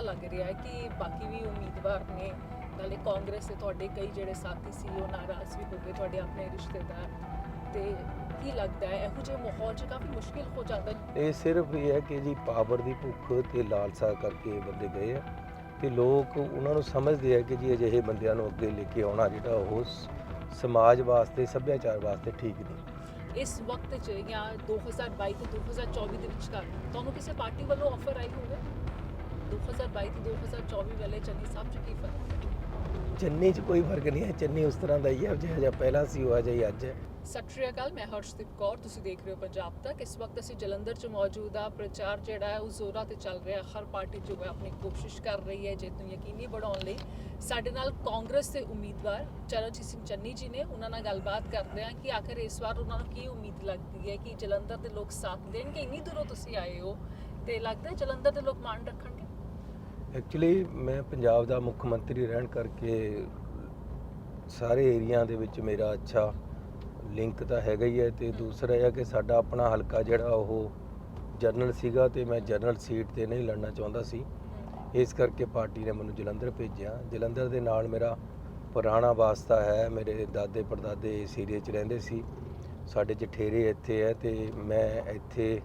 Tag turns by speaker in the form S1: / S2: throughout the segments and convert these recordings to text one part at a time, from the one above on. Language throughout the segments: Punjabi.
S1: ਦਾ ਲੱਗ ਰਿਹਾ ਹੈ ਕਿ ਬਾਕੀ ਵੀ ਉਮੀਦਵਾਰ ਨੇ ਨਾਲੇ ਕਾਂਗਰਸ ਦੇ ਤੁਹਾਡੇ ਕਈ ਜਿਹੜੇ ਸਾਥੀ ਸੀ ਉਹ ਨਾਰਾਜ਼ ਵੀ ਹੋ ਗਏ ਤੁਹਾਡੇ ਆਪਣੇ ਰਿਸ਼ਤੇਦਾਰ। ਤੇ ਕੀ ਲੱਗਦਾ ਹੈ ਇਹੋ ਜਿਹੇ ਮਾਹੌਲ 'ਚ ਕਾਫੀ ਮੁਸ਼ਕਿਲ ਹੋ ਜਾਂਦਾ ਹੈ
S2: ਇਹ ਸਿਰਫ ਇਹ ਹੈ ਕਿ ਜੀ ਪਾਵਰ ਦੀ ਭੁੱਖ ਤੇ ਲਾਲਸਾ ਕਰਕੇ ਬੰਦੇ ਗਏ ਆ। ਤੇ ਲੋਕ ਉਹਨਾਂ ਨੂੰ ਸਮਝਦੇ ਆ ਕਿ ਜੀ ਅਜਿਹੇ ਬੰਦਿਆਂ ਨੂੰ ਅੱਗੇ ਲੈ ਕੇ ਆਉਣਾ ਜਿਹੜਾ ਉਹ ਸਮਾਜ ਵਾਸਤੇ ਸੱਭਿਆਚਾਰ ਵਾਸਤੇ ਠੀਕ ਨਹੀਂ।
S1: ਇਸ ਵਕਤ 'ਚ ਜਾਂ 2022 ਤੇ 2024 ਦੇ ਵਿਚਕਾਰ ਤੁਹਾਨੂੰ ਕਿਸੇ ਪਾਰਟੀ ਵੱਲੋਂ ਆਫਰ ਆਈ ਹੋਵੇ? 2022 ਤੇ 2024 ਵੇਲੇ ਚੰਨੀ ਸਾਹਿਬ 'ਚ ਕੀ ਫ਼ਰਕ ਹੈ
S2: ਚੰਨੀ 'ਚ ਕੋਈ ਫ਼ਰਕ ਨਹੀਂ ਹੈ ਚੰਨੀ ਉਸ ਤਰ੍ਹਾਂ ਦਾ ਹੀ ਹੈ ਜਿਹੜਾ ਜਿਹਾ ਪਹਿਲਾਂ ਸੀ ਉਹ ਅਜਿਹਾ ਹੀ ਅੱਜ ਹੈ
S1: ਸਤਿ ਸ਼੍ਰੀ ਅਕਾਲ ਮੈਂ ਹਰਸ਼ਦੀਪ ਕੌਰ ਤੁਸੀਂ ਦੇਖ ਰਹੇ ਹੋ ਪੰਜਾਬ ਤੱਕ ਇਸ ਵਕਤ ਅਸੀਂ ਜਲੰਧਰ 'ਚ ਮੌਜੂਦ ਆ ਪ੍ਰਚਾਰ ਜਿਹੜਾ ਹੈ ਉਹ ਜ਼ੋਰਾਂ ਤੇ ਚੱਲ ਰਿਹਾ ਹਰ ਪਾਰਟੀ ਜੋ ਹੈ ਆਪਣੀ ਕੋਸ਼ਿਸ਼ ਕਰ ਰਹੀ ਹੈ ਜਿੱਤ ਨੂੰ ਯਕੀਨੀ ਬਣਾਉਣ ਲਈ ਸਾਡੇ ਨਾਲ ਕਾਂਗਰਸ ਦੇ ਉਮੀਦਵਾਰ ਚਰਨਜੀਤ ਸਿੰਘ ਚੰਨੀ ਜੀ ਨੇ ਉਹਨਾਂ ਨਾਲ ਗੱਲਬਾਤ ਕਰਦੇ ਹਾਂ ਕਿ ਆਖਰ ਇਸ ਵਾਰ ਉਹਨਾਂ ਨੂੰ ਕੀ ਉਮੀਦ ਲੱਗਦੀ ਹੈ ਕਿ ਜਲੰਧਰ ਦੇ ਲੋਕ ਸਾਥ ਦੇਣਗੇ ਇੰਨੀ ਦੂਰੋਂ ਤੁਸੀਂ ਆਏ ਹੋ ਤੇ ਲੱਗਦਾ ਜਲੰਧਰ ਦੇ ਲੋਕ ਮਾਣ ਰੱਖਣਗੇ
S2: ਐਕਚੁਅਲੀ ਮੈਂ ਪੰਜਾਬ ਦਾ ਮੁੱਖ ਮੰਤਰੀ ਰਹਿਣ ਕਰਕੇ ਸਾਰੇ ਏਰੀਆ ਦੇ ਵਿੱਚ ਮੇਰਾ ਅੱਛਾ ਲਿੰਕ ਤਾਂ ਹੈਗਾ ਹੀ ਹੈ ਤੇ ਦੂਸਰਾ ਇਹ ਹੈ ਕਿ ਸਾਡਾ ਆਪਣਾ ਹਲਕਾ ਜਿਹੜਾ ਉਹ ਜਨਰਲ ਸੀਗਾ ਤੇ ਮੈਂ ਜਨਰਲ ਸੀਟ ਤੇ ਨਹੀਂ ਲੜਨਾ ਚਾਹੁੰਦਾ ਸੀ। ਇਸ ਕਰਕੇ ਪਾਰਟੀ ਨੇ ਮੈਨੂੰ ਜਲੰਧਰ ਭੇਜਿਆ। ਜਲੰਧਰ ਦੇ ਨਾਲ ਮੇਰਾ ਪੁਰਾਣਾ ਵਾਸਤਾ ਹੈ। ਮੇਰੇ ਦਾਦੇ ਪੜਦਾਦੇ ਇਸ ਏਰੀਏ 'ਚ ਰਹਿੰਦੇ ਸੀ। ਸਾਡੇ ਜਠੇਰੇ ਇੱਥੇ ਹੈ ਤੇ ਮੈਂ ਇੱਥੇ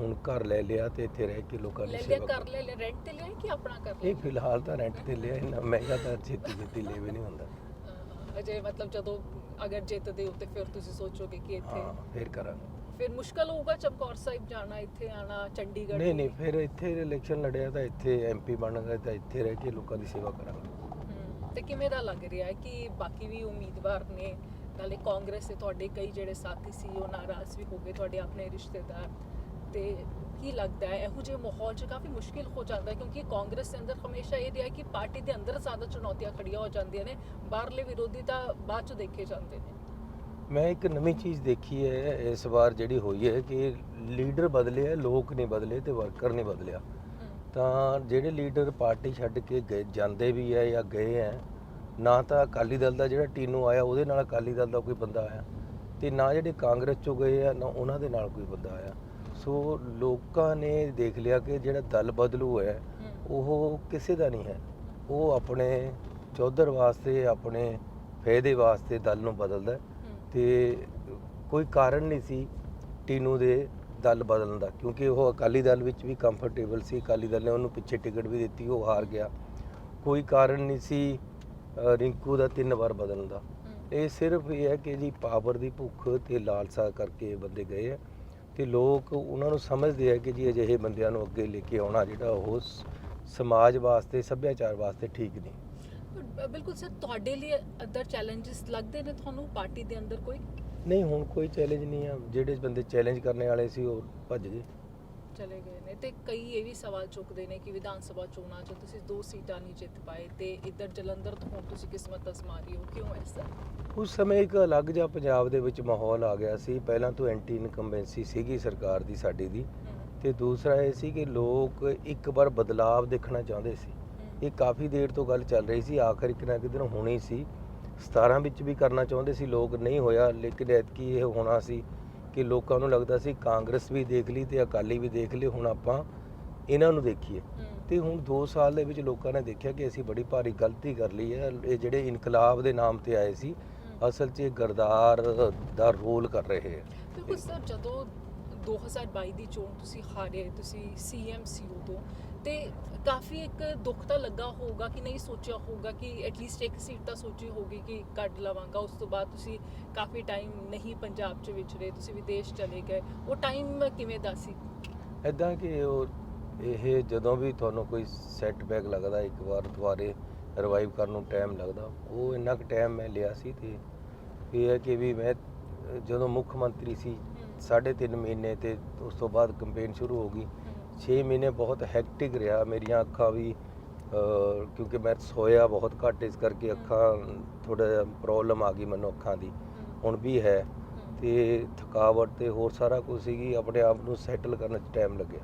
S2: ਹੁਣ ਘਰ ਲੈ ਲਿਆ ਤੇ ਇੱਥੇ ਰਹਿ ਕੇ ਲੋਕਾਂ ਦੀ
S1: ਲੈ ਲਿਆ
S2: ਸੇਵਾ
S1: ਕਰ ਲੈ ਲਿਆ ਰੈਂਟ ਤੇ ਲਿਆ ਕਿ ਆਪਣਾ ਕਰ
S2: ਇਹ
S1: ਲਿਆ?
S2: ਫਿਲਹਾਲ ਤਾਂ ਰੈਂਟ ਤੇ ਲਿਆ ਇੰਨਾ ਮਹਿੰਗਾ ਤਾਂ ਛੇਤੀ ਛੇਤੀ ਲੈ ਵੀ ਨਹੀਂ ਹੁੰਦਾ।
S1: ਅਹ ਅਜੇ ਮਤਲਬ ਜਦੋਂ ਅਗਰ ਜਿੱਤਦੇ ਹੋ ਤੇ ਫਿਰ ਤੁਸੀਂ ਸੋਚੋਗੇ ਕਿ ਇੱਥੇ
S2: ਹਾਂ ਫਿਰ ਕਰਾਂਗੇ।
S1: ਫਿਰ ਮੁਸ਼ਕਲ ਹੋਊਗਾ ਚਮਕੌਰ ਸਾਹਿਬ ਜਾਣਾ ਇੱਥੇ ਆਣਾ ਚੰਡੀਗੜ੍ਹ
S2: ਨਹੀਂ ਨਹੀਂ ਫਿਰ ਇੱਥੇ ਇਲੈਕਸ਼ਨ ਲੜਿਆ ਤਾਂ ਇੱਥੇ ਐਮਪੀ ਬਣ ਗਏ ਤਾਂ ਇੱਥੇ ਰਹਿ ਕੇ ਲੋਕਾਂ ਦੀ ਸੇਵਾ ਕਰਾਂਗੇ।
S1: ਹਮ, ਤੇ ਕਿਵੇਂ ਦਾ ਲੱਗ ਰਿਹਾ ਹੈ ਕਿ ਬਾਕੀ ਵੀ ਉਮੀਦਵਾਰ ਨੇ ਨਾਲੇ ਕਾਂਗਰਸ ਦੇ ਤੁਹਾਡੇ ਕਈ ਜਿਹੜੇ ਸਾਥੀ ਸੀ ਉਹ ਨਾਰਾਜ਼ ਵੀ ਹੋ ਗਏ ਤੁਹਾਡੇ ਆਪਣੇ ਰਿਸ਼ਤੇਦਾਰ। ਤੇ ਕੀ ਲੱਗਦਾ ਹੈ ਇਹੋ ਜਿਹੇ ਮਾਹੌਲ 'ਚ ਕਾਫੀ ਮੁਸ਼ਕਿਲ ਹੋ ਜਾਂਦਾ ਹੈ ਕਿਉਂਕਿ ਕਾਂਗਰਸ ਦੇ ਅੰਦਰ ਹਮੇਸ਼ਾ ਇਹ ਰਿਹਾ ਕਿ ਪਾਰਟੀ ਦੇ ਅੰਦਰ ਜ਼ਿਆਦਾ ਚੁਣੌਤੀਆਂ ਖੜੀਆਂ ਹੋ ਜਾਂਦੀਆਂ ਨੇ ਬਾਹਰਲੇ ਵਿਰੋਧੀ ਤਾਂ ਬਾਅਦ 'ਚ ਦੇਖੇ ਜਾਂਦੇ ਨੇ।
S2: ਮੈਂ ਇੱਕ ਨਵੀਂ ਚੀਜ਼ ਦੇਖੀ ਹੈ ਇਸ ਵਾਰ ਜਿਹੜੀ ਹੋਈ ਹੈ ਕਿ ਲੀਡਰ ਬਦਲੇ ਹੈ ਲੋਕ ਨਹੀਂ ਬਦਲੇ ਤੇ ਵਰਕਰ ਨਹੀਂ ਬਦਲਿਆ। ਤਾਂ ਜਿਹੜੇ ਲੀਡਰ ਪਾਰਟੀ ਛੱਡ ਕੇ ਗਏ ਜਾਂਦੇ ਵੀ ਹੈ ਜਾਂ ਗਏ ਹੈ ਨਾ ਤਾਂ ਅਕਾਲੀ ਦਲ ਦਾ ਜਿਹੜਾ ਟੀਨੂ ਆਇਆ ਉਹਦੇ ਨਾਲ ਅਕਾਲੀ ਦਲ ਦਾ ਕੋਈ ਬੰਦਾ ਆਇਆ। ਤੇ ਨਾ ਜਿਹੜੇ ਕਾਂਗਰਸ ਚੋਂ ਗਏ ਆ ਨਾ ਉਹਨਾਂ ਦੇ ਨਾਲ ਕੋਈ ਬੰਦਾ ਆਇਆ। ਸੋ ਲੋਕਾਂ ਨੇ ਦੇਖ ਲਿਆ ਕਿ ਜਿਹੜਾ ਦਲ ਬਦਲੂ ਹੈ ਉਹ ਕਿਸੇ ਦਾ ਨਹੀਂ ਹੈ। ਉਹ ਆਪਣੇ ਚੌਧਰ ਵਾਸਤੇ ਆਪਣੇ ਫਾਇਦੇ ਵਾਸਤੇ ਦਲ ਨੂੰ ਬਦਲਦਾ ਹੈ ਤੇ ਕੋਈ ਕਾਰਨ ਨਹੀਂ ਸੀ ਟੀਨੂ ਦੇ ਦਲ ਬਦਲਣ ਦਾ ਕਿਉਂਕਿ ਉਹ ਅਕਾਲੀ ਦਲ ਵਿੱਚ ਵੀ ਕੰਫਰਟੇਬਲ ਸੀ। ਅਕਾਲੀ ਦਲ ਨੇ ਉਹਨੂੰ ਪਿੱਛੇ ਟਿਕਟ ਵੀ ਦਿੱਤੀ ਉਹ ਹਾਰ ਗਿਆ। ਕੋਈ ਕਾਰਨ ਨਹੀਂ ਸੀ ਰਿੰਕੂ ਦਾ ਤਿੰਨ ਵਾਰ ਬਦਲਣ ਦਾ। ਇਹ ਸਿਰਫ ਇਹ ਹੈ ਕਿ ਜੀ ਪਾਵਰ ਦੀ ਭੁੱਖ ਤੇ ਲਾਲਸਾ ਕਰਕੇ ਬੰਦੇ ਗਏ ਆ। ਤੇ ਲੋਕ ਉਹਨਾਂ ਨੂੰ ਸਮਝਦੇ ਆ ਕਿ ਜੀ ਅਜਿਹੇ ਬੰਦਿਆਂ ਨੂੰ ਅੱਗੇ ਲੈ ਕੇ ਆਉਣਾ ਜਿਹੜਾ ਉਹ ਸ- ਸਮਾਜ ਵਾਸਤੇ ਸੱਭਿਆਚਾਰ ਵਾਸਤੇ ਠੀਕ ਨਹੀਂ।
S1: ਪਰ ਬਿਲਕੁਲ ਸਰ ਤੁਹਾਡੇ ਲਈ ਅਦਰ ਚੈਲੰਜਸ ਲੱਗਦੇ ਨੇ ਤੁਹਾਨੂੰ ਪਾਰਟੀ ਦੇ ਅੰਦਰ ਕੋਈ?
S2: ਨਹੀਂ ਹੁਣ ਕੋਈ ਚੈਲੰਜ ਨਹੀਂ ਆ। ਜਿਹੜੇ ਬੰਦੇ ਚੈਲੰਜ ਕਰਨੇ ਵਾਲੇ ਸੀ ਉਹ ਭੱਜ ਗਏ।
S1: ਚਲੇ ਗਏ ਨੇ ਤੇ ਕਈ ਇਹ ਵੀ ਸਵਾਲ ਚੁੱਕਦੇ ਨੇ ਕਿ ਵਿਧਾਨ ਸਭਾ ਚੋਣਾਂ 'ਚ ਤੁਸੀਂ ਦੋ ਸੀਟਾਂ ਨਹੀਂ ਜਿੱਤ ਪਾਏ ਤੇ ਇੱਧਰ ਜਲੰਧਰ ਤੋਂ ਹੁਣ ਤੁਸੀਂ ਕਿਸਮਤ ਅਜ਼ਮਾ ਰਹੀ ਹੋ ਕਿਉਂ ਐਸਾ
S2: ਉਸ ਸਮੇਂ ਇੱਕ ਅਲੱਗ ਜਿਹਾ ਪੰਜਾਬ ਦੇ ਵਿੱਚ ਮਾਹੌਲ ਆ ਗਿਆ ਸੀ। ਪਹਿਲਾਂ ਤੋਂ ਐਂਟੀ ਇਨਕੰਬੈਂਸੀ ਸੀਗੀ ਸਰਕਾਰ ਦੀ ਸਾਡੀ ਦੀ। ਤੇ ਦੂਸਰਾ ਇਹ ਸੀ ਕਿ ਲੋਕ ਇੱਕ ਵਾਰ ਬਦਲਾਵ ਦੇਖਣਾ ਚਾਹੁੰਦੇ ਸੀ। ਇਹ ਕਾਫੀ ਦੇਰ ਤੋਂ ਗੱਲ ਚੱਲ ਰਹੀ ਸੀ ਆਖਰ ਇੱਕ ਨਾ ਇੱਕ ਦਿਨ ਹੋਣੀ ਸੀ। 17 ਵਿੱਚ ਵੀ ਕਰਨਾ ਚਾਹੁੰਦੇ ਸੀ ਲੋਕ ਨਹੀਂ ਹੋਇਆ ਲੇਕਿਨ ਐਤਕੀ ਇਹ ਹੋਣਾ ਸੀ ਕਿ ਲੋਕਾਂ ਨੂੰ ਲੱਗਦਾ ਸੀ ਕਾਂਗਰਸ ਵੀ ਦੇਖ ਲਈ ਤੇ ਅਕਾਲੀ ਵੀ ਦੇਖ ਲਈ ਹੁਣ ਆਪਾਂ ਇਹਨਾਂ ਨੂੰ ਦੇਖੀਏ। ਤੇ ਹੁਣ 2 ਸਾਲ ਦੇ ਵਿੱਚ ਲੋਕਾਂ ਨੇ ਦੇਖਿਆ ਕਿ ਅਸੀਂ ਬੜੀ ਭਾਰੀ ਗਲਤੀ ਕਰ ਲਈ ਹੈ। ਇਹ ਜਿਹੜੇ ਇਨਕਲਾਬ ਦੇ ਨਾਮ ਤੇ ਆਏ ਸੀ ਅਸਲ 'ਚ ਇਹ ਗਰਦਾਰ ਦਾ ਰੋਲ ਕਰ ਰਹੇ ਹੈ।
S1: ਬਿਲਕੁਲ ਸਰ ਜਦੋਂ 2022 ਦੀ ਚੋਣ ਤੁਸੀਂ ਹਾਰੇ ਤੁਸੀਂ ਸੀਐਮ ਉਦੋਂ ਤੇ ਕਾਫੀ ਇੱਕ ਦੁੱਖ ਤਾਂ ਲੱਗਾ ਹੋਊਗਾ ਕਿ ਨਹੀਂ ਸੋਚਿਆ ਹੋਊਗਾ ਕਿ ਐਟਲੀਸਟ ਇੱਕ ਸੀਟ ਤਾਂ ਸੋਚੀ ਹੋਊਗੀ ਕਿ ਕੱਢ ਲਵਾਂਗਾ। ਉਸ ਤੋਂ ਬਾਅਦ ਤੁਸੀਂ ਕਾਫੀ ਟਾਈਮ ਨਹੀਂ ਪੰਜਾਬ 'ਚ ਵਿਚਰੇ ਤੁਸੀਂ ਵਿਦੇਸ਼ ਚਲੇ ਗਏ। ਉਹ ਟਾਈਮ ਕਿਵੇਂ ਦਾ ਸੀ?
S2: ਐਦਾਂ ਕਿ ਉਹ ਇਹ ਜਦੋਂ ਵੀ ਤੁਹਾਨੂੰ ਕੋਈ ਸੈਟਬੈਕ ਲੱਗਦਾ ਇੱਕ ਵਾਰ ਦੁਬਾਰੇ ਰਿਵਾਈਵ ਕਰਨ ਨੂੰ ਟਾਈਮ ਲੱਗਦਾ ਉਹ ਇੰਨਾ ਕੁ ਟਾਈਮ ਮੈਂ ਲਿਆ ਸੀ ਤੇ ਇਹ ਹੈ ਕਿ ਵੀ ਮੈਂ ਜਦੋਂ ਮੁੱਖ ਮੰਤਰੀ ਸੀ ਸਾਢੇ ਤਿੰਨ ਮਹੀਨੇ ਤੇ ਉਸ ਤੋਂ ਬਾਅਦ ਕੰਪੇਨ ਸ਼ੁਰੂ ਹੋ ਗਈ। 6 ਮਹੀਨੇ ਬਹੁਤ ਹੈਕਟਿਕ ਰਿਹਾ। ਮੇਰੀਆਂ ਅੱਖਾਂ ਵੀ ਕਿਉਂਕਿ ਮੈਂ ਸੋਇਆ ਬਹੁਤ ਘੱਟ ਇਸ ਕਰਕੇ ਅੱਖਾਂ ਥੋੜਾ ਜਿਹਾ ਪ੍ਰੋਬਲਮ ਆ ਗਈ ਮੈਨੂੰ ਅੱਖਾਂ ਦੀ। ਹੁਣ ਵੀ ਹੈ। ਤੇ ਥਕਾਵਟ ਤੇ ਹੋਰ ਸਾਰਾ ਕੁਝ ਸੀਗੀ ਆਪਣੇ ਆਪ ਨੂੰ ਸੈਟਲ ਕਰਨ 'ਚ ਟਾਈਮ ਲੱਗਿਆ।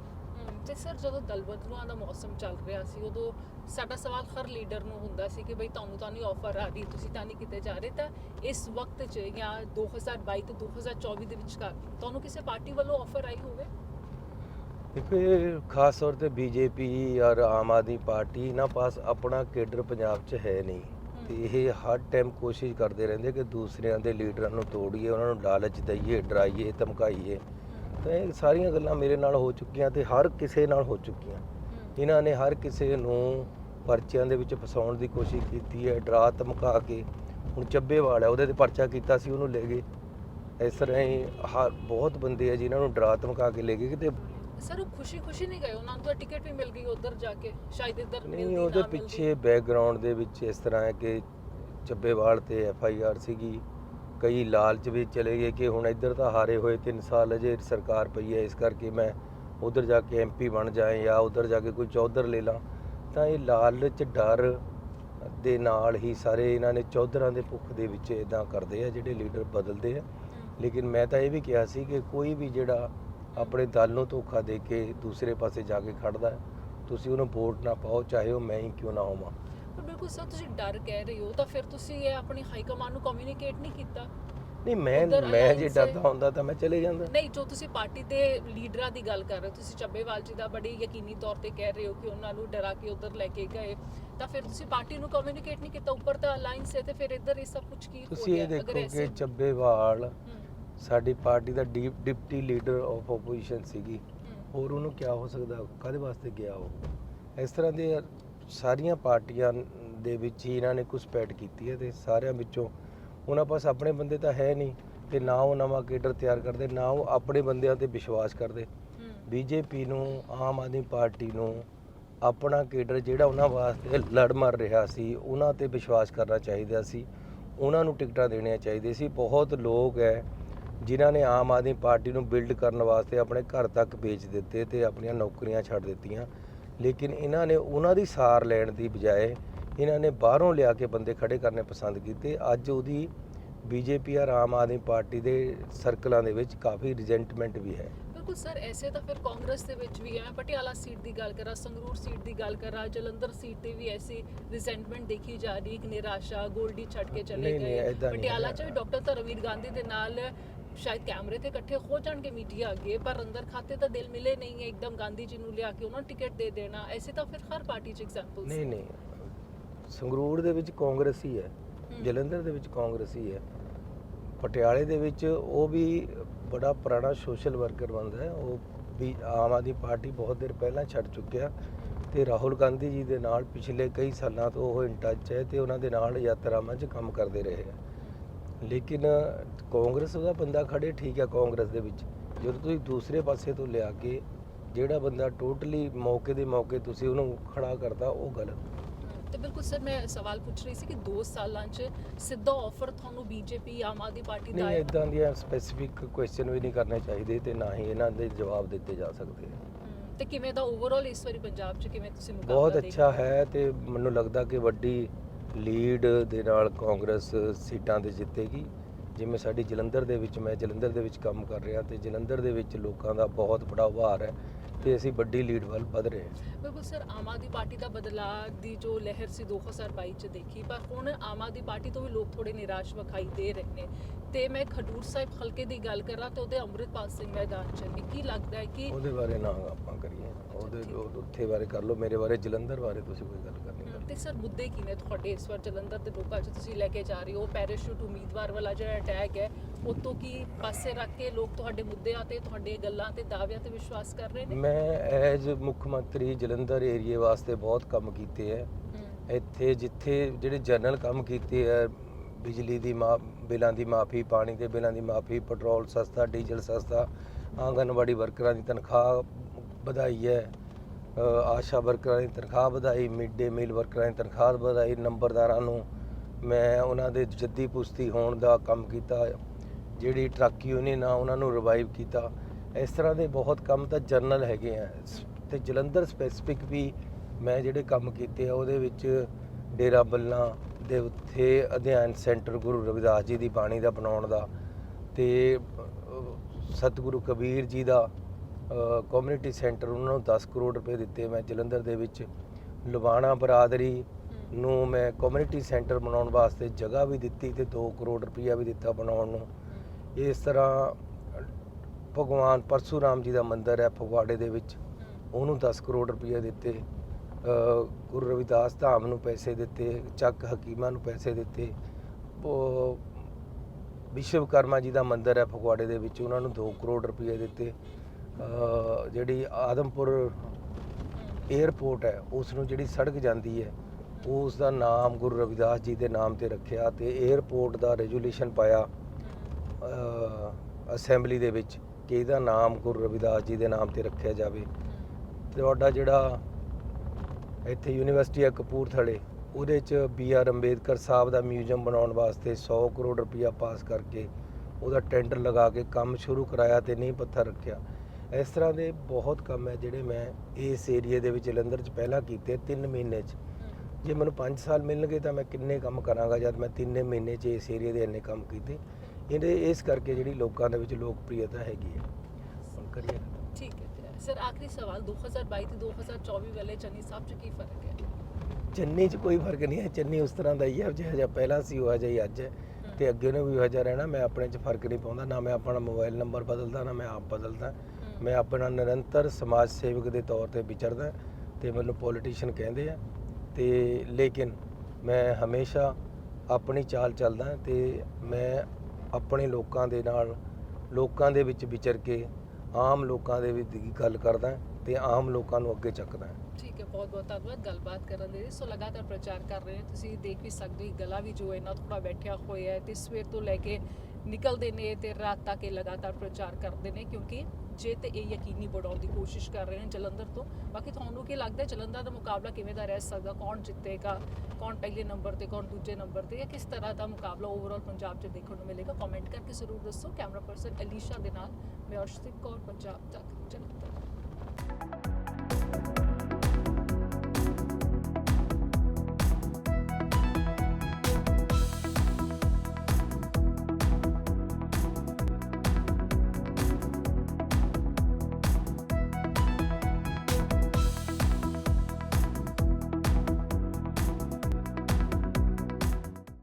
S1: ਤੇ ਸਰ ਜਦੋਂ ਦਲ ਬਦਲੂਆਂ ਦਾ ਮੌਸਮ ਚੱਲ ਰਿਹਾ ਸੀ ਉਦੋਂ ਸਾਡਾ ਸਵਾਲ ਹਰ ਲੀਡਰ ਨੂੰ ਹੁੰਦਾ ਸੀ ਕਿ ਬਈ ਤੁਹਾਨੂੰ ਤਾਂ ਨਹੀਂ ਆਫਰ ਆ ਰਹੀ ਤੁਸੀਂ ਤਾਂ ਨਹੀਂ ਕਿਤੇ ਜਾ ਰਹੇ ਤਾਂ ਇਸ ਵਕਤ 'ਚ ਜਾਂ 2022 ਤੇ 2024 ਦੇ ਵਿਚਕਾਰ ਤੁਹਾਨੂੰ ਕਿਸੇ ਪਾਰਟੀ ਵੱਲੋਂ ਆਫਰ ਆਈ ਹੋਵੇ?
S2: ਦੇਖੋ ਇਹ ਖਾਸ ਤੌਰ ਤੇ ਬੀਜੇਪੀ ਔਰ ਆਮ ਆਦਮੀ ਪਾਰਟੀ ਇਹਨਾਂ ਪਾਸ ਆਪਣਾ ਕੇਡਰ ਪੰਜਾਬ 'ਚ ਹੈ ਨਹੀਂ। ਤੇ ਇਹ ਹਰ ਟਾਈਮ ਕੋਸ਼ਿਸ਼ ਕਰਦੇ ਰਹਿੰਦੇ ਕਿ ਦੂਸਰਿਆਂ ਦੇ ਲੀਡਰਾਂ ਨੂੰ ਤੋੜੀਏ ਉਹਨਾਂ ਨੂੰ ਲਾਲਚ ਦਈਏ ਡਰਾਈਏ ਧਮਕਾਈਏ। ਤਾਂ ਇਹ ਸਾਰੀਆਂ ਗੱਲਾਂ ਮੇਰੇ ਨਾਲ ਹੋ ਚੁੱਕੀਆਂ ਤੇ ਹਰ ਕਿਸੇ ਨਾਲ ਹੋ ਚੁੱਕੀਆਂ। ਇਹਨਾਂ ਨੇ ਹਰ ਕਿਸੇ ਨੂੰ ਪਰਚਿਆਂ ਦੇ ਵਿੱਚ ਫਸਾਉਣ ਦੀ ਕੋਸ਼ਿਸ਼ ਕੀਤੀ ਹੈ ਡਰਾ ਧਮਕਾ ਕੇ। ਹੁਣ ਚੱਬੇਵਾਲ ਹੈ ਉਹਦੇ ਤੇ ਪਰਚਾ ਕੀਤਾ ਸੀ ਉਹਨੂੰ ਲੈ ਗਏ। ਇਸ ਤਰ੍ਹਾਂ ਹੀ ਹਰ ਬਹੁਤ ਬੰਦੇ ਆ ਜਿਨ੍ਹਾਂ ਨੂੰ ਡਰਾ ਧਮਕਾ ਕੇ ਲੈ ਗਏ ਕਿਤੇ
S1: ਸਰ ਉਹ ਖੁਸ਼ੀ ਖੁਸ਼ੀ ਨਹੀਂ ਗਏ। ਉਹਨਾਂ ਨੂੰ ਤਾਂ ਟਿਕਟ ਵੀ ਮਿਲ ਗਈ ਉਧਰ ਜਾ ਕੇ। ਸ਼ਾਇਦ ਇੱਧਰ
S2: ਨਹੀਂ
S1: ਮਿਲਦੀ
S2: ਉਹਦੇ
S1: ਨਾ ਮਿਲਦੀ।
S2: ਪਿੱਛੇ ਬੈਕਗ੍ਰਾਉਂਡ ਦੇ ਵਿੱਚ ਇਸ ਤਰ੍ਹਾਂ ਹੈ ਕਿ ਚੱਬੇਵਾਲ ਤੇ ਐਫ ਆਈ ਆਰ ਸੀਗੀ। ਕਈ ਲਾਲਚ ਵਿੱਚ ਚਲੇ ਗਏ ਕਿ ਹੁਣ ਇੱਧਰ ਤਾਂ ਹਾਰੇ ਹੋਏ 3 ਸਾਲ ਅਜੇ ਸਰਕਾਰ ਪਈ ਹੈ। ਇਸ ਕਰਕੇ ਮੈਂ ਉਧਰ ਜਾ ਕੇ ਐਮਪੀ ਬਣ ਜਾਏ ਜਾਂ ਉਧਰ ਜਾ ਕੇ ਕੋਈ ਚੌਧਰ ਲੈ ਲਾਂ। ਤਾਂ ਇਹ ਲਾਲਚ ਡਰ ਦੇ ਨਾਲ ਹੀ ਸਾਰੇ ਇਹਨਾਂ ਨੇ ਚੌਧਰਾਂ ਦੇ ਭੁੱਖ ਦੇ ਵਿੱਚ ਇਦਾਂ ਕਰਦੇ ਆ ਜਿਹੜੇ ਲੀਡਰ ਬਦਲਦੇ ਆ।
S1: ਹਮ,
S2: ਲੇਕਿਨ ਮੈਂ ਤਾਂ ਇਹ ਵੀ ਕਿਹਾ ਸੀ ਕਿ ਕੋਈ ਵੀ ਜਿਹੜਾ ਆਪਣੇ ਦਲ ਨੂੰ ਧੋਖਾ ਦੇ ਕੇ ਦੂਸਰੇ ਪਾਸੇ ਜਾ ਕੇ ਖੜਦਾ ਹੈ, ਤੁਸੀਂ ਉਹਨੂੰ ਵੋਟ ਨਾ ਪਾਓ ਚਾਹੇ ਉਹ ਮੈਂ ਹੀ ਕਿਉਂ ਨਾ ਹੋਵਾਂ।
S1: ਪਰ ਬਿਲਕੁਲ ਸਰ ਤੁਸੀਂ ਡਰ ਕਹਿ ਰਹੇ ਹੋ ਤਾਂ ਫਿਰ ਤੁਸੀਂ ਇਹ ਆਪਣੀ ਹਾਈ ਕਮਾਂਡ ਨੂੰ ਕਮਿਊਨੀਕੇਟ ਨਹੀਂ ਕੀਤਾ?
S2: ਨਹੀਂ ਮੈਂ ਮੈਂ ਜੇ। ਡਰਦਾ ਹੁੰਦਾ ਤਾਂ ਮੈਂ ਚਲੇ ਜਾਂਦਾ।
S1: ਨਹੀਂ ਜੋ ਤੁਸੀਂ ਪਾਰਟੀ ਦੇ ਲੀਡਰਾਂ ਦੀ ਗੱਲ ਕਰ ਰਹੇ ਹੋ ਤੁਸੀਂ ਚੱਬੇਵਾਲ ਜੀ ਦਾ ਬੜੀ ਯਕੀਨੀ ਤੌਰ ਤੇ ਕਹਿ ਰਹੇ ਹੋ ਕਿ ਉਹਨਾਂ ਨੂੰ ਡਰਾ ਕੇ ਉਧਰ ਲੈ ਕੇ ਗਏ। ਤਾਂ ਫਿਰ ਤੁਸੀਂ ਪਾਰਟੀ ਨੂੰ ਕਮਿਊਨੀਕੇਟ ਨਹੀਂ ਕੀਤਾ ਉੱਪਰ ਤਾਂ ਅਲਾਈਅੰਸ ਹੈ ਤੇ ਫਿਰ ਇੱਧਰ ਇਹ ਸਭ ਕੁਝ ਕੀ ਹੋ
S2: ਤੁਸੀਂ
S1: ਗਿਆ
S2: ਇਹ ਦੇਖੋ ਕਿ ਚੱਬੇਵਾਲ ਸਾਡੀ party the deep deputy leader of opposition ਸੀਗੀ। ਹੋਰ ਉਹਨੂੰ ਕੀ ਹੋ ਸਕਦਾ? ਕਾਹਦੇ ਵਾਸਤੇ ਗਿਆ ਉਹ? ਇਸ ਤਰ੍ਹਾਂ ਦੇ ਸਾਰੀਆਂ ਪਾਰਟੀਆਂ ਦੇ ਵਿੱਚ ਹੀ ਇਹਨਾਂ ਨੇ ਘੁਸਪੈਠ ਕੀਤੀ ਹੈ ਤੇ ਸਾਰਿਆਂ ਵਿੱਚੋਂ ਉਹਨਾਂ ਪਾਸ ਆਪਣੇ ਬੰਦੇ ਤਾਂ ਹੈ ਨਹੀਂ ਤੇ ਨਾ ਉਹ ਨਵਾਂ ਕੇਡਰ ਤਿਆਰ ਕਰਦੇ ਨਾ ਉਹ ਆਪਣੇ ਬੰਦਿਆਂ ਤੇ ਵਿਸ਼ਵਾਸ ਕਰਦੇ। ਬੀਜੇਪੀ ਨੂੰ ਆਮ ਆਦਮੀ ਪਾਰਟੀ ਨੂੰ ਆਪਣਾ ਕੇਡਰ ਜਿਹੜਾ ਉਹਨਾਂ ਵਾਸਤੇ ਲੜ ਮਰ ਰਿਹਾ ਸੀ ਉਹਨਾਂ ਤੇ ਵਿਸ਼ਵਾਸ ਕਰਨਾ ਚਾਹੀਦਾ ਸੀ। ਉਹਨਾਂ ਨੂੰ ਟਿਕਟਾਂ ਦੇਣੀਆਂ ਚਾਹੀਦੀਆਂ ਸੀ। ਬਹੁਤ ਲੋਕ ਹੈ ਜਿਨ੍ਹਾਂ ਨੇ ਆਮ ਆਦਮੀ ਪਾਰਟੀ ਨੂੰ ਬਿਲਡ ਕਰਨ ਵਾਸਤੇ ਆਪਣੇ ਘਰ ਤੱਕ ਵੇਚ ਦਿੱਤੇ ਤੇ ਆਪਣੀਆਂ ਨੌਕਰੀਆਂ ਛੱਡ ਦਿੱਤੀਆਂ। ਲੇਕਿਨ ਇਹਨਾਂ ਨੇ ਉਹਨਾਂ ਦੀ ਸਾਰ ਲੈਣ ਦੀ ਬਜਾਏ ਇਹਨਾਂ ਨੇ ਬਾਹਰੋਂ ਲਿਆ ਕੇ ਬੰਦੇ ਖੜੇ ਕਰਨੇ ਪਸੰਦ ਕੀਤੇ। ਅੱਜ ਉਹਦੀ ਬੀਜੇਪੀ ਔਰ ਆਮ ਆਦਮੀ ਪਾਰਟੀ ਦੇ ਸਰਕਲਾਂ ਦੇ ਵਿੱਚ ਕਾਫੀ ਰਿਜੈਂਟਮੈਂਟ ਵੀ ਹੈ।
S1: ਬਿਲਕੁਲ ਸਰ ਐਸੇ ਤਾਂ ਫਿਰ ਕਾਂਗਰਸ ਦੇ ਵਿੱਚ ਵੀ ਹੈ। ਪਟਿਆਲਾ ਸੀਟ ਦੀ ਗੱਲ ਕਰਾਂ ਸੰਗਰੂਰ ਸੀਟ ਦੀ ਗੱਲ ਕਰਾਂ ਜਲੰਧਰ ਸੀਟ ਤੇ ਵੀ ਐਸੀ ਰਿਜ਼ੈਂਟਮੈਂਟ ਦੇਖੀ ਜਾ ਰਹੀ ਇੱਕ ਨਿਰਾਸ਼ਾ ਗੋਲਡੀ ਛੱਡ ਕੇ ਚਲੇ ਗਏ। ਪਟਿਆਲਾ। ਚ ਵੀ ਡਾਕਟਰ ਧਰਮਵੀਰ ਗਾਂਧੀ ਦੇ ਨਾਲ ਸ਼ਾਇਦ ਕੈਮਰੇ ਤੇ ਇਕੱਠੇ ਹੋ ਜਾਣਗੇ ਮੀਡੀਆ ਅੱਗੇ ਪਰ ਅੰਦਰ ਖਾਤੇ ਤਾਂ ਦਿਲ ਮਿਲੇ ਨਹੀਂ ਹੈ ਇੱਕਦਮ ਗਾਂਧੀ ਜੀ ਨੂੰ ਲਿਆ ਕੇ ਉਹਨਾਂ ਟਿਕਟ ਦੇ ਦੇਣਾ। ਐਸੇ ਤਾਂ ਫਿਰ ਹਰ ਪਾਰਟੀ ਚ ਐਗਜ਼ਾਮਪਲਸ
S2: ਨਹੀਂ ਨਹੀਂ। ਸੰਗਰੂਰ ਦੇ ਵਿੱਚ ਕਾਂਗਰਸ ਹੀ। ਜਲੰਧਰ ਦੇ ਵਿੱਚ ਕਾਂਗਰਸ ਹੀ ਪਟਿਆਲੇ ਦੇ ਵਿੱਚ ਉਹ ਵੀ ਬੜਾ ਪੁਰਾਣਾ ਸੋਸ਼ਲ ਵਰਕਰ ਬੰਦਾ ਹੈ। ਉਹ ਵੀ ਆਮ ਆਦਮੀ ਪਾਰਟੀ ਬਹੁਤ ਦੇਰ ਪਹਿਲਾਂ ਛੱਡ ਚੁੱਕਿਆ ਤੇ ਰਾਹੁਲ ਗਾਂਧੀ ਜੀ ਦੇ ਨਾਲ ਪਿਛਲੇ ਕਈ ਸਾਲਾਂ ਤੋਂ ਉਹ ਇਨ ਟੱਚ ਹੈ ਤੇ ਉਹਨਾਂ ਦੇ ਨਾਲ ਯਾਤਰਾਵਾਂ 'ਚ ਕੰਮ ਕਰਦੇ ਰਹੇ ਹੈ। ਲੇਕਿਨ ਕਾਂਗਰਸ ਦਾ ਬੰਦਾ ਖੜੇ ਠੀਕ ਹੈ ਕਾਂਗਰਸ ਦੇ ਵਿੱਚ ਜਦੋਂ ਤੁਸੀਂ ਦੂਸਰੇ ਪਾਸੇ ਤੋਂ ਲਿਆ ਕੇ ਜਿਹੜਾ ਬੰਦਾ ਟੋਟਲੀ ਮੌਕੇ ਦੇ ਮੌਕੇ ਤੁਸੀਂ ਉਹਨੂੰ ਖੜਾ ਕਰਦਾ ਉਹ ਗਲਤ
S1: ਤੇ ਬਿਲਕੁਲ ਸਰ ਮੈਂ ਸਵਾਲ ਪੁੱਛ ਰਹੀ ਸੀ ਕਿ 2 ਸਾਲਾਂ ਚ ਸਿੱਧਾ ਆਫਰ ਤੁਹਾਨੂੰ ਬੀਜੇਪੀ ਆਮ ਆਦਮੀ ਪਾਰਟੀ ਦਾ
S2: ਨਹੀਂ
S1: ਆਇਆ?
S2: ਇਦਾਂ ਦੀਆਂ ਸਪੈਸੀਫਿਕ ਕੁਐਸਚਨ ਵੀ ਨਹੀਂ ਕਰਨੇ ਚਾਹੀਦੇ ਤੇ ਨਾ ਹੀ ਇਹਨਾਂ ਦੇ ਜਵਾਬ ਦਿੱਤੇ ਜਾ ਸਕਦੇ
S1: ਹਮ, ਤੇ ਕਿਵੇਂ ਦਾ ਓਵਰਆਲ ਇਸ ਵਾਰੀ ਪੰਜਾਬ ਚ ਕਿਵੇਂ ਤੁਸੀਂ ਮੁਕਾਬਲਾ
S2: ਬਹੁਤ ਅੱਛਾ?
S1: ਹੈ
S2: ਤੇ ਮੈਨੂੰ ਲੱਗਦਾ ਕਿ ਵੱਡੀ ਲੀਡ ਦੇ ਨਾਲ ਕਾਂਗਰਸ ਸੀਟਾਂ ਤੇ ਜਿੱਤੇਗੀ। ਜਿਵੇਂ ਸਾਡੀ ਜਲੰਧਰ ਦੇ ਵਿੱਚ, ਮੈਂ ਜਲੰਧਰ ਦੇ ਵਿੱਚ ਕੰਮ ਕਰ ਰਿਹਾ ਤੇ ਜਲੰਧਰ ਦੇ ਵਿੱਚ ਲੋਕਾਂ ਦਾ ਬਹੁਤ ਬੜਾ ਉਭਾਰ ਹੈ। ਤੇ ਅਸੀਂ ਵੱਡੀ ਲੀਡ ਵੱਲ ਵਧ ਰਹੇ ਹਾਂ।
S1: ਬਿਲਕੁਲ ਸਰ ਆਮ ਆਦਮੀ ਪਾਰਟੀ ਦਾ ਬਦਲਾਅ ਦੀ ਜੋ ਲਹਿਰ ਸੀ 2022 ਚ ਦੇਖੀ ਪਰ ਹੁਣ ਆਮ ਆਦਮੀ ਪਾਰਟੀ ਤੋਂ ਵੀ ਲੋਕ ਥੋੜੇ ਨਿਰਾਸ਼ ਵਿਖਾਈ ਦੇ ਰਹੇ ਨੇ। ਤੇ ਮੈਂ ਖਡੂਰ ਸਾਹਿਬ ਹਲਕੇ ਦੀ ਗੱਲ ਕਰਾਂ ਤੇ ਉਹਦੇ ਅੰਮ੍ਰਿਤਪਾਲ ਸਿੰਘ ਮੈਦਾਨ ਚ ਨੇ। ਕੀ ਲੱਗਦਾ ਹੈ ਕਿ
S2: ਉਹਦੇ ਬਾਰੇ ਨਾ ਆਪਾਂ ਕਰੀਏ। ਉਹਦੇ ਉਹ- ਉੱਥੇ ਬਾਰੇ ਕਰ ਲਓ ਮੇਰੇ ਬਾਰੇ ਜਲੰਧਰ ਬਾਰੇ ਤੁਸੀਂ ਕੋਈ ਗੱਲ ਕਰਨੀ ਕਰ
S1: ਤੇ ਸਰ ਮੁੱਦੇ ਕੀ ਨੇ ਤੁਹਾਡੇ ਇਸ ਵਾਰ ਜਲੰਧਰ ਦੇ ਲੋਕਾਂ 'ਚ? ਤੁਸੀਂ ਲੈ ਕੇ ਜਾ ਰਹੇ ਹੋ ਪੈਰਾਸ਼ੂਟ ਉਮੀਦਵਾਰ ਵਾਲਾ ਜਿਹੜਾ ਅਟੈਕ ਹੈ ਉਹ ਤੋਂ ਕੀ ਪਾਸੇ ਰੱਖ ਕੇ ਲੋਕ ਤੁਹਾਡੇ ਮੁੱਦਿਆਂ ਤੇ ਤੁਹਾਡੇ ਗੱਲਾਂ ਤੇ ਦਾਅਵਿਆਂ ਤੇ ਵਿਸ਼ਵਾਸ ਕਰ ਰਹੇ ਨੇ?
S2: ਮੈਂ ਐਜ਼ ਮੁੱਖ ਮੰਤਰੀ ਜਲੰਧਰ ਏਰੀਏ ਵਾਸਤੇ ਬਹੁਤ ਕੰਮ ਕੀਤੇ
S1: ਹਮ,
S2: ਇੱਥੇ ਜਿੱਥੇ ਜਿਹੜੇ ਜਨਰਲ ਕੰਮ ਕੀਤੇ ਆ ਬਿਜਲੀ ਦੀ ਮਾ ਬਿੱਲਾਂ ਦੀ ਮਾਫੀ ਪਾਣੀ ਦੇ ਬਿੱਲਾਂ ਦੀ ਮਾਫੀ ਪੈਟਰੋਲ ਸਸਤਾ ਡੀਜ਼ਲ ਸਸਤਾ ਆਂਗਨਵਾੜੀ ਵਰਕਰਾਂ ਦੀ ਤਨਖਾਹ ਵਧਾਈ ਹੈ ਆਸ਼ਾ ਵਰਕਰਾਂ ਦੀ ਤਨਖਾਹ ਵਧਾਈ ਮਿਡ ਡੇ ਮੀਲ ਵਰਕਰਾਂ ਦੀ ਤਨਖਾਹ ਵਧਾਈ ਨੰਬਰਦਾਰਾਂ ਨੂੰ ਮੈਂ ਉਹਨਾਂ ਦੇ ਜੱਦੀ ਪੁਸ਼ਤੀ ਹੋਣ ਦਾ ਕੰਮ ਕੀਤਾ। ਜਿਹੜੀ ਟਰੱਕ ਯੂਨੀਅਨ ਆ ਉਹਨਾਂ ਨੂੰ ਰਿਵਾਈਵ ਕੀਤਾ। ਇਸ ਤਰ੍ਹਾਂ ਦੇ ਬਹੁਤ ਕੰਮ ਤਾਂ ਜਰਨਲ ਹੈਗੇ ਆ। ਸ- ਤੇ ਜਲੰਧਰ ਸਪੈਸੀਫਿਕ ਵੀ ਮੈਂ ਜਿਹੜੇ ਕੰਮ ਕੀਤੇ ਆ, ਉਹਦੇ ਵਿੱਚ ਡੇਰਾ ਬੱਲਾ ਦੇ ਉੱਥੇ ਅਧਿਐਨ ਸੈਂਟਰ ਗੁਰੂ ਰਵਿਦਾਸ ਜੀ ਦੀ ਬਾਣੀ ਦਾ ਬਣਾਉਣ ਦਾ ਤੇ ਸਤਿਗੁਰੂ ਕਬੀਰ ਜੀ ਦਾ ਕਮਿਊਨਿਟੀ ਸੈਂਟਰ ਉਹਨਾਂ ਨੂੰ 10 ਕਰੋੜ ਰੁਪਏ ਦਿੱਤੇ ਮੈਂ ਜਲੰਧਰ ਦੇ ਵਿੱਚ। ਲੁਬਾਣਾ ਬਰਾਦਰੀ ਨੂੰ ਮੈਂ ਕਮਿਊਨਿਟੀ ਸੈਂਟਰ ਬਣਾਉਣ ਵਾਸਤੇ ਜਗ੍ਹਾ ਵੀ ਦਿੱਤੀ ਤੇ 2 ਕਰੋੜ ਰੁਪਈਆ ਵੀ ਦਿੱਤਾ ਬਣਾਉਣ ਨੂੰ। ਇਸ ਤਰ੍ਹਾਂ ਭਗਵਾਨ ਪਰਸ਼ੂਰਾਮ ਜੀ ਦਾ ਮੰਦਿਰ ਹੈ ਫਗਵਾੜੇ ਦੇ ਵਿੱਚ। ਉਹਨੂੰ 10 ਕਰੋੜ ਰੁਪਏ ਦਿੱਤੇ। ਗੁਰੂ ਰਵਿਦਾਸ ਧਾਮ ਨੂੰ ਪੈਸੇ ਦਿੱਤੇ, ਚੱਕ ਹਕੀਮਾਂ ਨੂੰ ਪੈਸੇ ਦਿੱਤੇ। ਉਹ ਵਿਸ਼ਵਕਰਮਾ ਜੀ ਦਾ ਮੰਦਿਰ ਹੈ ਫਗਵਾੜੇ ਦੇ ਵਿੱਚ। ਉਹਨਾਂ ਨੂੰ 2 ਕਰੋੜ ਰੁਪਏ ਦਿੱਤੇ। ਜਿਹੜੀ ਆਦਮਪੁਰ 에ਅਰਪੋਰਟ ਹੈ ਉਸ ਨੂੰ ਜਿਹੜੀ ਸੜਕ ਜਾਂਦੀ ਹੈ ਉਸ ਦਾ ਨਾਮ ਗੁਰੂ ਰਵਿਦਾਸ ਜੀ ਦੇ ਨਾਮ ਤੇ ਰੱਖਿਆ ਤੇ 에ਅਰਪੋਰਟ ਦਾ ਰੈਜੂਲੇਸ਼ਨ ਪਾਇਆ। ਅਸੈਂਬਲੀ ਦੇ ਵਿੱਚ ਕਿ ਇਹਦਾ ਨਾਮ ਗੁਰੂ ਰਵਿਦਾਸ ਜੀ ਦੇ ਨਾਮ ਤੇ ਰੱਖਿਆ ਜਾਵੇ। ਤੁਹਾਡਾ ਜਿਹੜਾ ਇੱਥੇ ਯੂਨੀਵਰਸਿਟੀ ਹੈ ਕਪੂਰਥਲੇ, ਉਹਦੇ ਚ ਬੀ ਆਰ ਅੰਬੇਦਕਰ ਸਾਹਿਬ ਦਾ ਮਿਊਜ਼ੀਅਮ ਬਣਾਉਣ ਵਾਸਤੇ 100 ਕਰੋੜ ਰੁਪਇਆ ਪਾਸ ਕਰਕੇ ਉਹਦਾ ਟੈਂਡਰ ਲਗਾ ਕੇ ਕੰਮ ਸ਼ੁਰੂ ਕਰਾਇਆ ਤੇ ਨਹੀਂ ਪੱਥਰ ਰੱਖਿਆ। ਇਸ ਤਰ੍ਹਾਂ ਦੇ ਬਹੁਤ ਕੰਮ ਹੈ ਜਿਹੜੇ ਮੈਂ ਇਸ ਏਰੀਏ ਦੇ ਵਿੱਚ ਜਲੰਧਰ ਚ ਪਹਿਲਾਂ ਕੀਤੇ 3 ਮਹੀਨੇ ਚ। ਜੇ ਮੈਨੂੰ 5 ਸਾਲ ਮਿਲਣਗੇ ਤਾਂ ਮੈਂ ਕਿੰਨੇ ਕੰਮ ਕਰਾਂਗਾ ਜਦ ਮੈਂ 3 ਮਹੀਨੇ 'ਚ ਇਸ ਏਰੀਏ ਦੇ ਇੰਨੇ ਕੰਮ ਕੀਤੇ। ਇਹਦੇ ਇਸ ਕਰਕੇ ਜਿਹੜੀ ਲੋਕਾਂ ਦੇ ਵਿੱਚ ਲੋਕਪ੍ਰਿਯਤਾ ਹੈਗੀ ਹੈ। ਹੁਣ ਕਰੀਏ।
S1: ਠੀਕ ਹੈ ਸਰ ਆਖਰੀ ਸਵਾਲ 2022 ਤੇ 2024 ਵੇਲੇ ਚੰਨੀ ਸਾਹਿਬ ਚ ਕੀ ਫ਼ਰਕ ਹੈ?
S2: ਚੰਨੀ 'ਚ ਕੋਈ ਫ਼ਰਕ ਨਹੀਂ ਹੈ। ਚੰਨੀ ਉਸ ਤਰ੍ਹਾਂ ਦਾ ਹੀ ਹੈ ਜਿਹੜਾ ਜਿਹਾ ਪਹਿਲਾਂ ਸੀ ਉਹ ਜਿਹਾ ਹੀ ਅੱਜ ਹੈ। ਤੇ ਅੱਗੇ ਨੂੰ ਵੀ ਉਹ ਜਿਹਾ ਰਹਿਣਾ ਮੈਂ ਆਪਣੇ 'ਚ ਫ਼ਰਕ ਨਹੀਂ ਪਾਉਂਦਾ। ਨਾ ਮੈਂ ਆਪਣਾ ਮੋਬਾਈਲ ਨੰਬਰ ਬਦਲਦਾ ਨਾ ਮੈਂ ਆਪ ਬਦਲਦਾ। ਮੈਂ ਆਪਣਾ ਨਿਰੰਤਰ ਸਮਾਜ ਸੇਵਕ ਦੇ ਤੌਰ ਤੇ ਵਿਚਰਦਾ। ਤੇ ਮੈਨੂੰ ਪੋਲੀਟੀਸ਼ੀਅਨ ਕਹਿੰਦੇ ਆ। ਤੇ ਲੇਕਿਨ ਮੈਂ ਹਮੇਸ਼ਾ ਆਪਣੀ ਚਾਲ ਚੱਲਦਾ। ਤੇ ਮੈਂ ਆਪਣੇ ਲੋਕਾਂ ਦੇ ਨਾਲ, ਲੋਕਾਂ ਦੇ ਵਿੱਚ ਵਿਚਰ ਕੇ ਆਮ ਲੋਕਾਂ ਦੇ ਵਿੱਚ ਦੀ ਗੱਲ ਕਰਦਾ ਤੇ ਆਮ ਲੋਕਾਂ ਨੂੰ ਅੱਗੇ ਚੱਕਦਾ
S1: ਠੀਕ ਹੈ, ਬਹੁਤ ਬਹੁਤ ਧੰਨਵਾਦ ਗੱਲਬਾਤ ਕਰਨ ਦੇ ਲਈ। ਸੋ ਲਗਾਤਾਰ ਪ੍ਰਚਾਰ ਕਰ ਰਹੇ ਨੇ ਤੁਸੀਂ ਦੇਖ ਵੀ ਸਕਦੇ ਹੋ ਗਲਾ ਵੀ ਜੋ ਇਹਨਾਂ ਥੋੜਾ ਬੈਠਿਆ ਹੋਇਆ ਹੈ ਤੇ ਸਵੇਰ ਤੋਂ ਲੈ ਕੇ ਨਿਕਲਦੇ ਨੇ ਤੇ ਰਾਤ ਤੱਕ ਇਹ ਲਗਾਤਾਰ ਪ੍ਰਚਾਰ ਕਰਦੇ ਨੇ ਕਿਉਂਕਿ ਜੇ ਤੇ ਇਹ ਯਕੀਨੀ ਬਣਾਉਣ ਦੀ ਕੋਸ਼ਿਸ਼ ਕਰ ਰਹੇ ਨੇ ਜਲੰਧਰ ਤੋਂ। ਬਾਕੀ ਤੁਹਾਨੂੰ ਕੀ ਲੱਗਦਾ ਜਲੰਧਰ ਦਾ ਮੁਕਾਬਲਾ ਕਿਵੇਂ ਦਾ ਰਹਿ ਸਕਦਾ? ਕੌਣ ਜਿੱਤੇਗਾ? ਕੌਣ ਪਹਿਲੇ ਨੰਬਰ ਤੇ, ਕੌਣ ਦੂਜੇ ਨੰਬਰ ਤੇ? ਜਾਂ ਕਿਸ ਤਰ੍ਹਾਂ ਦਾ ਮੁਕਾਬਲਾ ਓਵਰਆਲ ਪੰਜਾਬ 'ਚ ਦੇਖਣ ਨੂੰ ਮਿਲੇਗਾ? ਕਮੈਂਟ ਕਰਕੇ ਜ਼ਰੂਰ ਦੱਸੋ। ਕੈਮਰਾ ਪਰਸਨ ਅਲੀਸ਼ਾ ਦੇ ਨਾਲ, ਮੈਂ ਅਰਸ਼ਦੀਪ ਕੌਰ, ਪੰਜਾਬ ਤੱਕ, ਜਲੰਧਰ।